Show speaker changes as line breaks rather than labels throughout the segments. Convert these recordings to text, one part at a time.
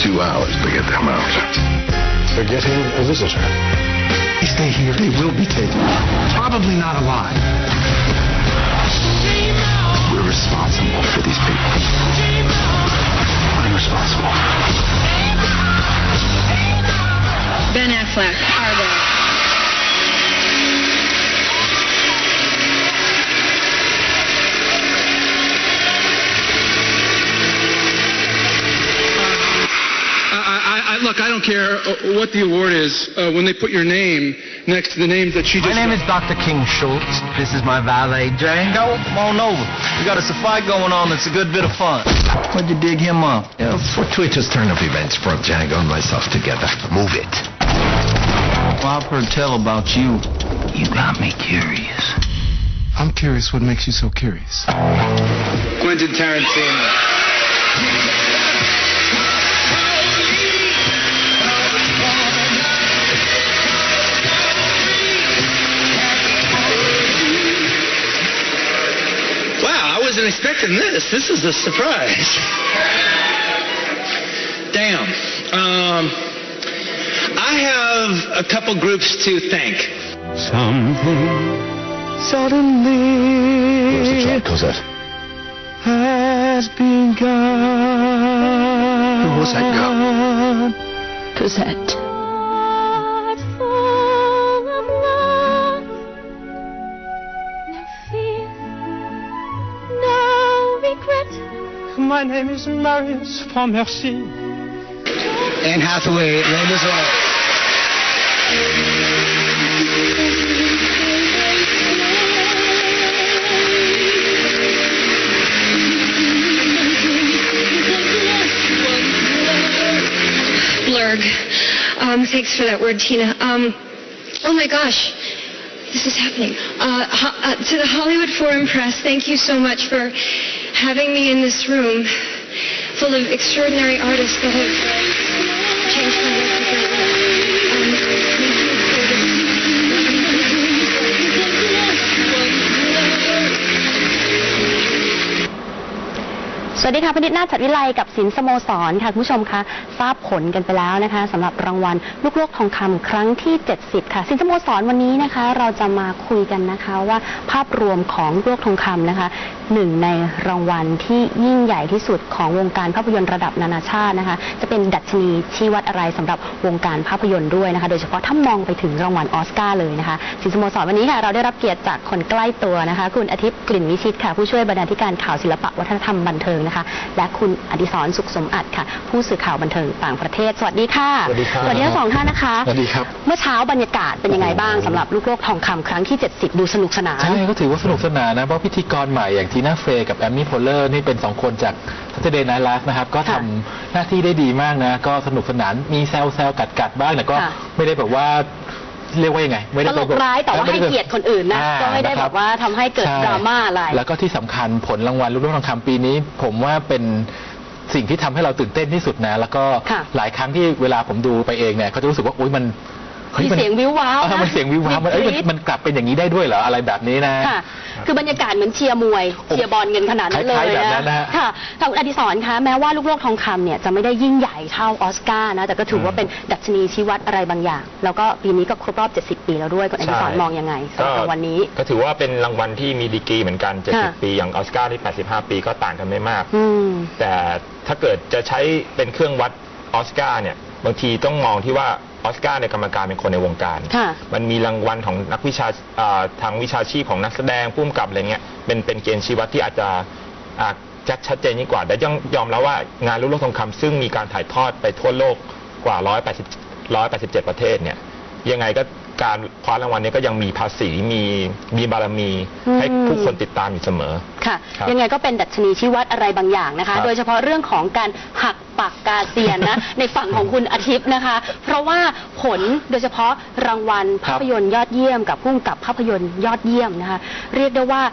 two hours to get them out.
They're getting a visitor.
They stay here, they will be taken.
Probably not alive.
We're responsible for these people. I'm responsible.
Ben Affleck, Argo.
I, I, I, look, I don't care uh, what the award is uh, when they put your name next to the names that she just.
My
just.
name is Dr. King Schultz. This is my valet, Django. Come on over. We got a fight going on that's a good bit of fun. Why'd you dig him up?
Yeah, fortuitous turn of events brought Django and myself together. Move it.
Well, I've heard tell about you. You got me curious.
I'm curious what makes you so curious. Quentin Tarantino.
Wasn't expecting this. This is a surprise. Damn. Um, I have a couple groups to thank. Something suddenly
Where's the truck, Cosette?
has begun.
Who was that girl?
Cosette.
My name is Marius from Merci. Anne Hathaway, Les Miserables.
Blurg. Um, thanks for that word, Tina. Um, oh my gosh. This is happening. Uh, ho- uh, to the Hollywood Foreign Press, thank you so much for having me in this room full of extraordinary artists that have changed my life for great Um, thank you for this.
สวัสดีค่ะพนิดนาถจัดวิไลกับสินสโมสรค่ะคุณผู้ชมคะทราบผลกันไปแล้วนะคะสำหรับรางวัลลูกโลกทองคำครั้งที่ 70 ค่ะสินสโมสรวันนี้นะคะ เราจะมาคุยกันนะคะว่าภาพรวมของลูกโลกทองคำนะคะ หนึ่งในรางวัลที่ยิ่งใหญ่ที่สุดของวงการภาพยนตร์ระดับนานาชาตินะคะ จะเป็นดัชนีชี้วัดอะไรสำหรับวงการภาพยนตร์ด้วยนะคะ โดยเฉพาะถ้ามองไปถึงรางวัลออสการ์เลยนะคะสินสโมสรวันนี้ค่ะเราได้รับเกียรติจากคนใกล้ตัวนะคะ คุณอาทิตย์กลิ่นวิชิตค่ะ ผู้ช่วยบรรณาธิการข่าวศิลปะวัฒนธรรมบันเทิงนะคะ และคุณอดิศรสุขสมอัดค่ะ ผู้สื่อข่าวบันเทิงต่างประเทศ สวัสดีค่ะ
สวัสดีครับ
สวัสดีทั้งสองท่านนะคะ
สวัสดีครับ
เมื่อเช้าบรรยากาศเป็นยังไงบ้างสำหรับลูกโลกทองคำครั้งที่ 70 ดูสนุกสนาน
ใช่ก็ถือว่าสนุกสนานนะเพราะพิธีกรใหม่อย่างทีน่าเฟย์กับแอมมี่โพลเลอร์นี่เป็นสองคนจาก Saturday Night Live นะครับ ก็ทำหน้าที่ได้ดีมากนะ ก็สนุกสนานมีแซวแซวกัดกัดๆบ้างแต่ก็
ค่ะ
ไม่ได้แบบว่าเรียกว่ายังไง ไม่
ต
ได้
ลกร้ายแต่ว่าให้เกียรติคนอื่นนะ
อ่า
ก็ไม่ได้
นะค
แบ
รั
บว่าทำให้เกิด
ใช่
ดราม่าอะไร
แล้วก็ที่สำคัญผลรางวัลลูกโลกทองคำปีนี้ ผมว่าเป็นสิ่งที่ทำให้เราตื่นเต้นที่สุดนะ แล้วก็
ค่ะ
หลายครั้งที่เวลาผมดูไปเองเนี่ยก็จะรู้สึกว่าโอ๊ยมันฮ้
มี
มัน
เสียงวิวว้าว
เออ
นะ
มันเสียงวิวว้าวมันเอ้ยมัน
กรี๊ด
มันกลับเป็นอย่างนี้ได้ด้วยเหรออะไรแบบนี้นะ
ค่ะ คือบรรยากาศเหมือนเชียร์มวย
โอ้
เชียร์บอลเงินขนาดนั้นเล
คล้าย
ย
ๆแบบนั้นนะฮะ
ค่ะทางคุณอดิศรคะแม้ว่าลูกโลกทองคำเนี่ยจะไม่ได้ยิ่งใหญ่เท่าออสการ์นะ แต่ก็ถือว่าเป็นดัชนีชี้วัดอะไรบางอย่าง แล้วก็ปีนี้ก็ครบรอบ 70 ปีแล้วด้วยคุณอดิศร
ใช่
มองยังไงสำหรับรางวัลนี้
ก็ถือว่าเป็นรางวัลที่มีดีกรีเหมือนกัน
ค่ะ
70 ปีอย่างออสการ์ที่ 85 ปีก็ต่างกันไม่มาก
อืม
แต่ถ้าเกิดจะใช้เป็นเครื่องวัดออสการ์เนี่ย บางทีต้องมองที่ว่าออสการ์ในยกรรมการเป็นคนในวงการ
ค่ะ
มันมีรางวัลของนักวิชาอ่าทางวิชาชีพของนักแสดงผู้กำกับอะไรเงี้ยเป็นเป็นเกณฑ์ชี้วัดที่อาจจะอ่าชัดชัดเจนยิ่งกว่า แต่ยังยอมแล้วว่างานลูกโลกทองคำซึ่งมีการถ่ายทอดไปทั่วโลกกว่า 180 187 ประเทศเนี่ยยังไงก็ การคว้ารางวัลนี้ก็ยังมีภาษีมีมีบารมี
อืม
ให้ผู้คนติดตามอยู่เสมอ
ค่ะ
ครับ
ยังไงก็เป็นดัชนีชี้วัดอะไรบางอย่างนะคะ
ครับ
โดยเฉพาะเรื่องของการหักปากกาเซียนนะ ในฝั่งของคุณอาทิตย์นะคะ เพราะว่าผลโดยเฉพาะรางวัลภาพยนตร์ยอดเยี่ยมกับพุ่งกับภาพยนตร์ยอดเยี่ยมนะคะ เรียกได้ว่าแ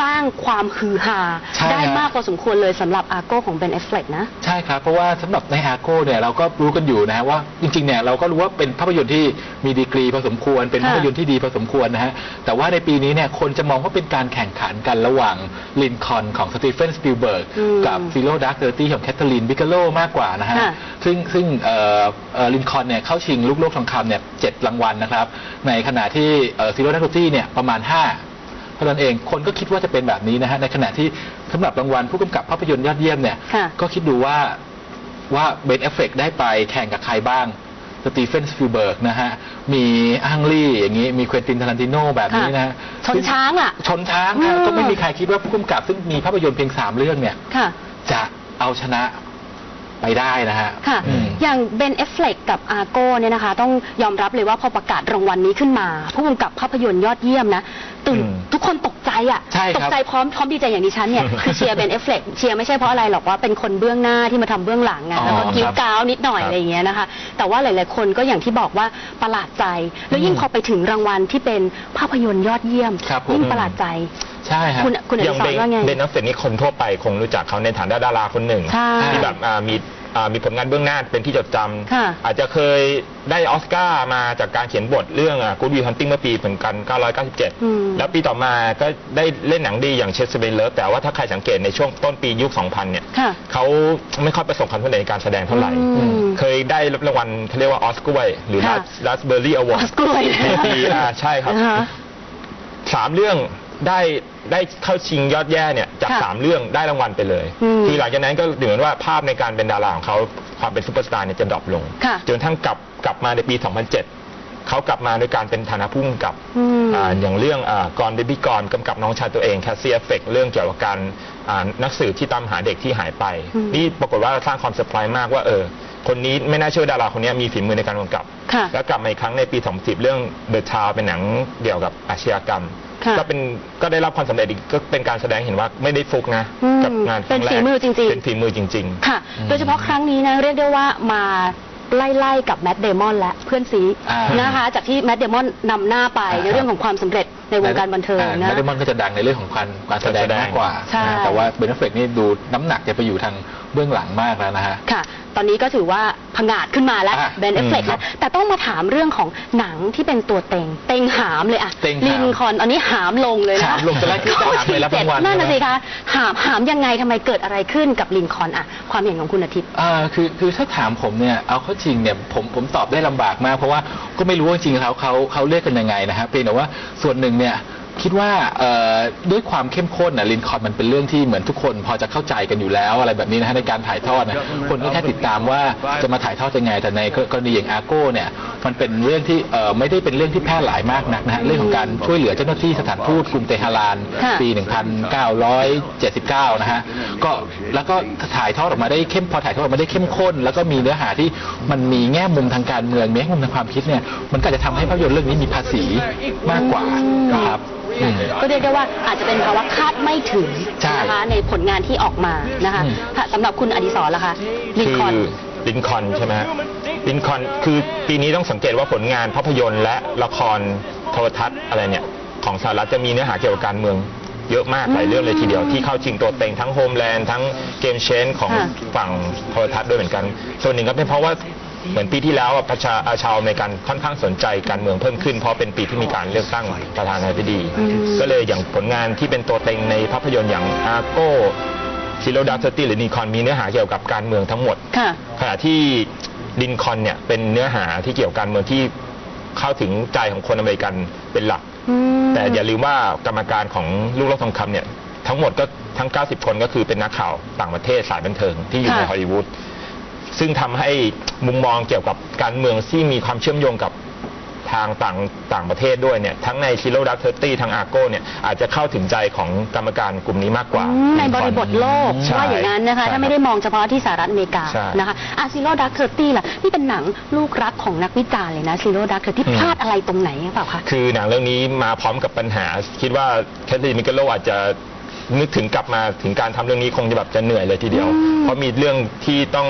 สร้างความฮือฮา
ใช่
ได้
ฮะ
มากพอสมควรเลยสำหรับอาโก้ของเบนเอฟเฟลกนะ
ใช่ครับ เพราะว่าสำหรับในอาโก้เนี่ยเราก็รู้กันอยู่นะฮะว่าจริงๆเนี่ยเราก็รู้ว่าเป็นภาพยนตร์ที่มีดีกรีพอสมควร เป็น
ค่ะ
ภาพยนตร์ที่ดีพอสมควรนะฮะแต่ว่าในปีนี้เนี่ยคนจะมองว่าเป็นการแข่งขันกันระหว่างลินคอนของสตีเฟนสปิลเบิร์ก
อืม
กับซีโร่ดาร์กเ r อร์ตี้ของแคทเธอรีนบิกโลมากกว่านะฮะ
ค่ะ
ซึ่งซึ่งเอ่อเอ่อลินคอนเนี่ยเข้าชิงลูกโลกทองคำเนี่ยเจ็ดรางวัลนะครับในขณะที่ซีโร่ดาร์กเ r อร์ตี้เนี่ยประมาณ5เท่านั้นเองคนก็คิดว่าจะเป็นแบบนี้นะฮะในขณะที่สำหรับรางวัลผู้กำกับภาพยนตร์ยอดเยี่ยมเนี่ย
ค่ะ
ก็คิดดูว่าว่าเบนเอฟเฟกได้ไปแข่งกับใครบ้างสตีเฟนสฟิลเบิร์กนะฮะ มีอังลี่อย่างนี้ มีเควินตินทารันติโนแบบนี้นะฮะ
ชนช้างอะ
ชนช้าง
อื
นะ
ม
ก็ไม่มีใครคิดว่าผู้กำกับ ซึ่งมีภาพยนตร์เพียงสามเรื่องเนี่ย
ค่ะ
จะเอาชนะไปได้นะฮะ
ค่ะ
อืม
อย่างเบนเอฟเฟลกกับอาโก้เนี่ยนะคะ ต้องยอมรับเลยว่าพอประกาศรางวัลนี้ขึ้นมา ผู้กำกับภาพยนตร์ยอดเยี่ยมนะตื่น
อืม
ทุกคนตกใจอะ
ใช่ครับ
ตกใจพร้อมพร้อมดีใจอย่างดิฉันเนี่ย คือเชียร์เบนเอฟเฟลกเชียร์ไม่ใช่เพราะอะไรหรอกว่าเป็นคนเบื้องหน้าที่มาทำเบื้องหลังไง
อ๋อ
แล้วก็กิ้ว
ครับ
ก้าวนิดหน่อย
ครับ
อะไรอย่างเงี้ยนะคะ แต่ว่าหลาย ๆ คนก็อย่างที่บอกว่าประหลาดใจ แล้วยิ่ง
อืม
พอไปถึงรางวัลที่เป็นภาพยนตร์ยอดเยี่ยม
ครับผม
ยิ่งประหลาดใจ
ใช่ฮะ
คุณคุณอ
อ
ดิ
ย่าง
ศ
เบ
ร
น
ว่าไง
เบนนัฟเฟตนี่คนทั่วไปคงรู้จักเขาในฐานะดาราคนหนึ่ง
ใช่
ที่แบบอ่ามี อ่ามีผลงานเบื้องหน้าเป็นที่จดจ
ค่ะำ
อาจจะเคยได้ออสการ์มาจากการเขียนบทเรื่องกูดวิวฮันติงเมื่อปีเหมือนกัน
อืม
997 แล้วปีต่อมาก็ได้เล่นหนังดีอย่างเชสเบนเลิฟแต่ว่าถ้าใครสังเกตในช่วงต้นปียุค 2000 เนี่ย
ค่ะ
เขาไม่ค่อยประสบความสำเร็จในการแสดงเท่าไหร่
อืม
เคยได้รับรางวัลเขาเรียกว่าออสกวย หรือ
ค่ะ
ลัสเบอร์รี่อวอ
อ
ร์
อสกล้วย
ในปีอ่าใช่ครับ
นะคะ
สามเรื่อง ได้ได้เข้าชิงยอดแย่เนี่ยจาก
ค่ะ
สามเรื่องได้รางวัลไปเลย
อืม
คือหลังจากนั้นก็เหมือนว่าภาพในการเป็นดาราของเขาความเป็นซูเปอร์สตาร์เนี่ยจะดรอปลง
ค่ะ
จนทั้งกลับกลับมาในปี 2007 เขากลับมาโดยการเป็นฐานะผู้กำกับ
อืม
อ่าอย่างเรื่องกอนเบบี้กอนกำกับน้องชายตัวเองแคสซี่เอฟเฟกเรื่องเกี่ยวกับการอ่านักสืบที่ตามหาเด็กที่หายไป
อืม
นี่ปรากฏว่าสร้างความเซอร์ไพรส์มากว่าเออคนนี้ไม่น่าเชื่อว่าดาราคนนี้มีฝีมือในการกำกับ
ค่ะ
แล้วกลับมาอีกครั้งในปี 2010 เรื่อง The Child เป็นหนังเกี่ยวกับอาชญากรรม
ค่ะ
ก็เป็นก็ได้รับความสำเร็จอีกก็เป็นการแสดงเห็นว่าไม่ได้ฟุกนะ
อืม
กับงานครั้งแรก
เป็นฝีมือจริงๆ
เป็นฝีมือจริง
ค่ะโดยเฉพาะครั้งนี้นะเรียกได้ว่ามาไล่ๆกับแมดเดมอนและเพื่อนซี
อ่า
นะคะจากที่แมดเดมอนนำหน้าไป
อ่า
ในเรื่องของความสำเร็จ ในวงการบันเทิง
อ่า
นะ
แมดเดมอนก็จะดังในเรื่องของการการแสดง
การแสดง
มากกว่า
ใช่
นะแต่ว่าเบนเอฟเฟกนี่ดูน้ำหนักจะไปอยู่ทางเบื้องหลังมากแล้วนะฮะ
ค่ะ ตอนนี้ก็ถือว่าผงาดขึ้นมาแล้ว
อะ
เบนเอฟเฟก
อืมครับ
แต่ต้องมาถามเรื่องของหนังที่เป็นตัวเต็ง เต็งหามเลยอะ
เต็งหาม
ลินคอนอันนี้หามลงเลยนะ
หามลงตอนแรกคิดจะหามไปรับรางวัล
นั่นน่ะ
ใช่
สิ
ไหม
คะหามหามยังไงทำไมเกิดอะไรขึ้นกับลินคอนอะความเห็นของคุณอาทิตย์
อ่าคือคือถ้าถามผมเนี่ยเอาเข้าจริงเนี่ยผมผมตอบได้ลำบากมาก เพราะว่าก็ไม่รู้ว่าจริงๆแล้วเขาเขาเลือกกันยังไงนะฮะเพียงแต่ว่าส่วนหนึ่งเนี่ย คิดว่าเอ่อด้วยความเข้มข้นนะลินคอนมันเป็นเรื่องที่เหมือนทุกคนพอจะเข้าใจกันอยู่แล้วอะไรแบบนี้นะฮะในการถ่ายทอดนะคนก็แค่ติดตามว่าจะมาถ่ายทอดยังไง แต่ในกรณีอย่างอาโก้เนี่ยมันเป็นเรื่องที่เอ่อไม่ได้เป็นเรื่องที่แพร่หลายมากนักนะฮะเรื่องของการช่วยเหลือเจ้าหน้าที่สถานทูตกรุงเตหะราน
ค่ะ
ปี 1979 นะฮะก็แล้วก็ถ่ายทอดออกมาได้เข้มพอถ่ายทอดออกมาได้เข้มข้น แล้วก็มีเนื้อหาที่มันมีแง่มุมทางการเมืองมีแง่มุมทางความคิดเนี่ยมันก็อาจจะทำให้ภาพยนตร์เรื่องนี้มีภาษีมากกว่านะครับอืม
ก็เรียกได้ว่าอาจจะเป็นภาวะคาดไม่ถึง
ใช่
นะคะในผลงานที่ออกมานะคะ
อืม
ถ้าสำหรับคุณอดิศรล่ะคะลินคอน
ลินคอนใช่ไหมฮะลินคอนคือปีนี้ต้องสังเกตว่าผลงานภาพยนตร์และละครโทรทัศน์อะไรเนี่ย ของสหรัฐจะมีเนื้อหาเกี่ยวกับการเมืองเยอะมากหลายเรื่องเลยทีเดียวที่เข้าชิงตัวเต็งทั้งโฮมแลนด์ทั้งเกมเชนของ
ค่ะ
ฝั่งโทรทัศน์ด้วยเหมือนกัน ส่วนหนึ่งก็เป็นเพราะว่า เหมือนปีที่แล้วอะประชาอ่าชาวอเมริกันค่อนข้างสนใจการเมืองเพิ่มขึ้น เพราะเป็นปีที่มีการเลือกตั้งประธานาธิบดี
อืม
ก็เลยอย่างผลงานที่เป็นตัวเต็งในภาพยนตร์อย่างอาโก้ซิโรดาเซตี้หรือนีคอนมีเนื้อหาเกี่ยวกับการเมืองทั้งหมด
ค่ะ
ขณะที่ลินคอล์นเนี่ยเป็นเนื้อหาที่เกี่ยวกับการเมืองที่เข้าถึงใจของคนอเมริกันเป็นหลัก
อืม
แต่อย่าลืมว่ากรรมการของลูกโลกทองคำเนี่ยทั้งหมดก็ทั้ง 90 คนก็คือเป็นนักข่าวต่างประเทศสายบันเทิงที่อยู่ใน
ค่ะ
ฮอลลีวูด ซึ่งทำให้มุมมองเกี่ยวกับการเมืองที่มีความเชื่อมโยงกับทางต่างต่างประเทศด้วยเนี่ยทั้งในซิโรดักเทอร์ตี้ทางอาโก้เนี่ยอาจจะเข้าถึงใจของกรรมการกลุ่มนี้มากกว่า
อืมในบริบทโลก
ใช่
ว่าอย่างนั้นนะคะ
ใช่
ถ้าไม่ได้มองเฉพาะที่สหรัฐอเมริกา
ใช่
นะคะอาซิโรดักเ r อร์ตี้ล่ะ นี่เป็นหนังลูกรักของนักวิจารณ์เลยนะซิโรดักเ r อร์ที่
อืม
พลาดอะไรตรงไหนหรือเปล่าคะ
คือหนังเรื่องนี้มาพร้อมกับปัญหา คิดว่าแคทเธอรีนมิเกโลอาจจะนึกถึงกลับมาถึงการทำเรื่องนี้คงจะแบบจะเหนื่อยเลยทีเดียว
อืม
เพราะมีเรื่องที่ต้อง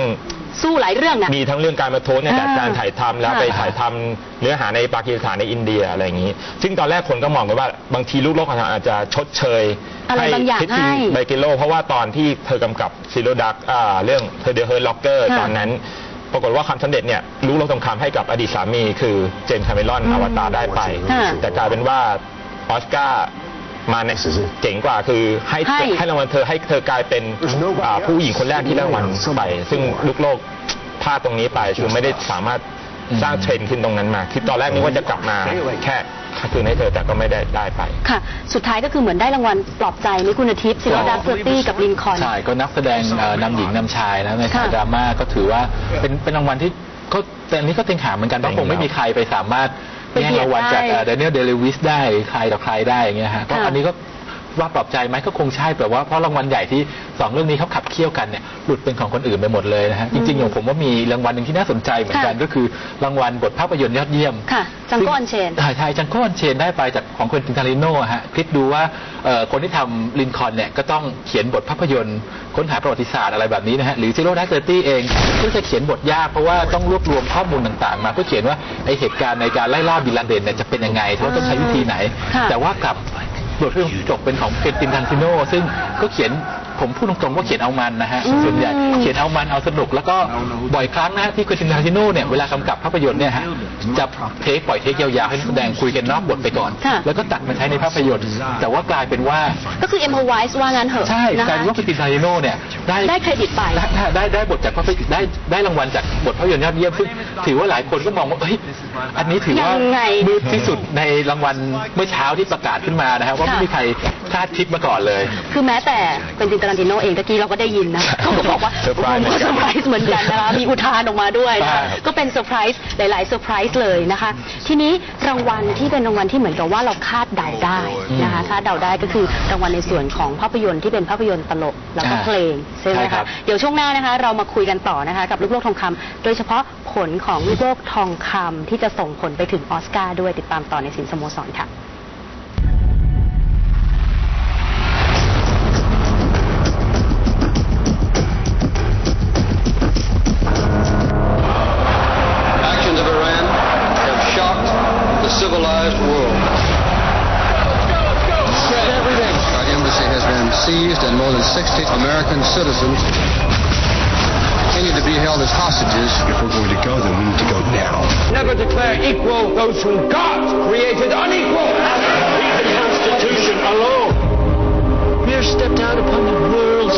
สู้หลายเรื่องนะ
มีทั้งเรื่องการมาโทษเนี่ย
อ่า
จากการถ่ายทำแล้ว
ค่ะ
ไปถ่ายทำเนื้อหาในปากีสถานในอินเดียอะไรอย่างนี้ ซึ่งตอนแรกคนก็มองกันว่าบางทีลูกโลกของเราอาจจะชดเชย
อะไรบางอย่าง
ทิต
ให้
ไบเกโล เพราะว่าตอนที่เธอกำกับซีโรดักเรื่องเธอเดอะเฮิร์ล็อกเกอร์
ค่ะ
ตอนนั้น ปรากฏว่าความสำเร็จเนี่ยลูกโลกทองคำให้กับอดีตสามี คือเจมส์คาเมรอนอวตารได้ไป
ค่ะ
แต่กลายเป็นว่าออสการ์ มาเนี่ยเจ๋งกว่าคือให้
ให้
ให้รางวัลเธอให้เธอกลายเป็นอ่าผู้หญิงคนแรกที่ได้รางวัลไป ซึ่งลูกโลกพลาดตรงนี้ไปคือไม่ได้สามารถสร้างเทรนด์ขึ้นตรงนั้นมา คือตอนแรกนึกว่าจะกลับมาแค่คืนให้เธอแต่ก็ไม่ได้ได้ไป
ค่ะ สุดท้ายก็คือเหมือนได้รางวัลปลอบใจในคุณอาทิตย์ซิลดาเซอร์ตี้กับลินคอล์น
ใช่ก็นักแสดงเอ่อนำหญิงนำชายนะในสาย
ค่ะ
ดราม่าก็ถือว่าเป็นเป็นรางวัลที่ก็แต่อันนี้ก็เต็งหาเหมือนกันเพราะคงไม่มีใครไปสามารถ
ไป
แย่ง
เบียด
รางวัลจาก
ได้
เดนิเอลเดลิวิสได้หรือใครต่อใครได้อย่างเงี้ยฮะก็
ค่ะ
อันนี้ก็ ว่าปลอบใจไหมก็คงใช่แต่ว่าเพราะรางวัลใหญ่ที่สองเรื่องนี้เขาขับเคี่ยวกันเนี่ยหลุดเป็นของคนอื่นไปหมดเลยนะฮะจริงๆอย่างผมว่ามีรางวัลหนึ่งที่น่าสนใจเหมือนกัน
ค่ะ
ก็คือรางวัลบทภาพยนตร์ยอดเยี่ยม
ค่ะจังโก้อันเชน
ใช่ใช่จังโก้อันเชนได้ไปจากของคนตินทาริโน่ฮะคิดดูว่าเอ่อคนที่ทำลินคอล์นเนี่ยก็ต้องเขียนบทภาพยนตร์ค้นหาประวัติศาสตร์อะไรแบบนี้นะฮะหรือซิโร่ดักเตอร์ตี้เองก็จะเขียนบทยากเพราะว่าต้องรวบรวมข้อมูลต่างๆ มาเพื่อเขียนว่าไอเหตุการณ์ในการไล่ล่าบินลาเดนเนี่ยจะเป็นยังไงแล้วต้องใช้วิธีไหน
ค่ะ
แต่ว่ากลับ บทเรื่องจบเป็นของเกนตินทันซิโนซึ่งก็เขียน ผมพูดตรงๆว่าเขียนเอามันนะฮะ
อืม
ส่วนใหญ่เขียนเอามันเอาสนุกแล้วก็บ่อยครั้งนะฮะที่เกนตินทันซิโนเนี่ยเวลากำกับภาพยนตร์เนี่ยฮะจะเทคปล่อยเทคยาวๆให้นักแสดงคุยกันนอกบทไปก่อน
ค่ะ
แล้วก็ตัดมาใช้ในภาพยนตร์ แต่ว่ากลายเป็นว่า
ก็คือเอ็มพอไวส์ว่างั้นเหอะ
ใช่
นะ
กลาย
คะ
เป็นว่าเกนตินทันซิโนเนี่ยได้
ได้เครดิตไป
ได้ได้ได้ได้บทจากภาพยนตร์ได้ได้รางวัลจากบทภาพยนตร์ยอดเยี่ยมซึ่งถือว่าหลายคนก็มองว่าเฮ้ยอันนี้ถือว่า
ยังไง
มืดที่สุดในรางวัลเมื่อเช้าที่ประกาศขึ้นมานะครับว่า
ค่ะ
ไม่มีใคร คาดคิดมาก่อนเลย
คือแม้แต่เป็นจินตนาติโนเองตะกี้เราก็ได้ยินนะเขาก็บอกว่า
เซอร์ไพรส์
ผมก็เซอร์ไพรส์เหมือนกันนะคะมีอุทานออกมาด้วยนะคะ
ใช่
ก็เป็นเซอร์ไพรส์หลายๆเซอร์ไพรส์เลยนะคะ ทีนี้รางวัลที่เป็นรางวัลที่เหมือนกับว่าเราคาดเดาได้นะคะคาดเดาได้ก็คือรางวัลในส่วนของภาพยนตร์ที่เป็นภาพยนตร์ตลกแล้วก็
อ่า
เพลงใช่ไหม
ใช่ครั
คะ
บ
เดี๋ยวช่วงหน้านะคะเรามาคุยกันต่อนะคะกับลูกโลกทองคำโดยเฉพาะผลของลูกโลกทองคำที่จะส่งผลไปถึงออสการ์ด้วยติดตามต่อในสินสโมสรค่ะ
more than 60 American citizens continue to be held as hostages.
If we're going to go, then we need to go now.
Never declare equal those whom God created unequal. Leave the Constitution alone.
We have stepped out upon the world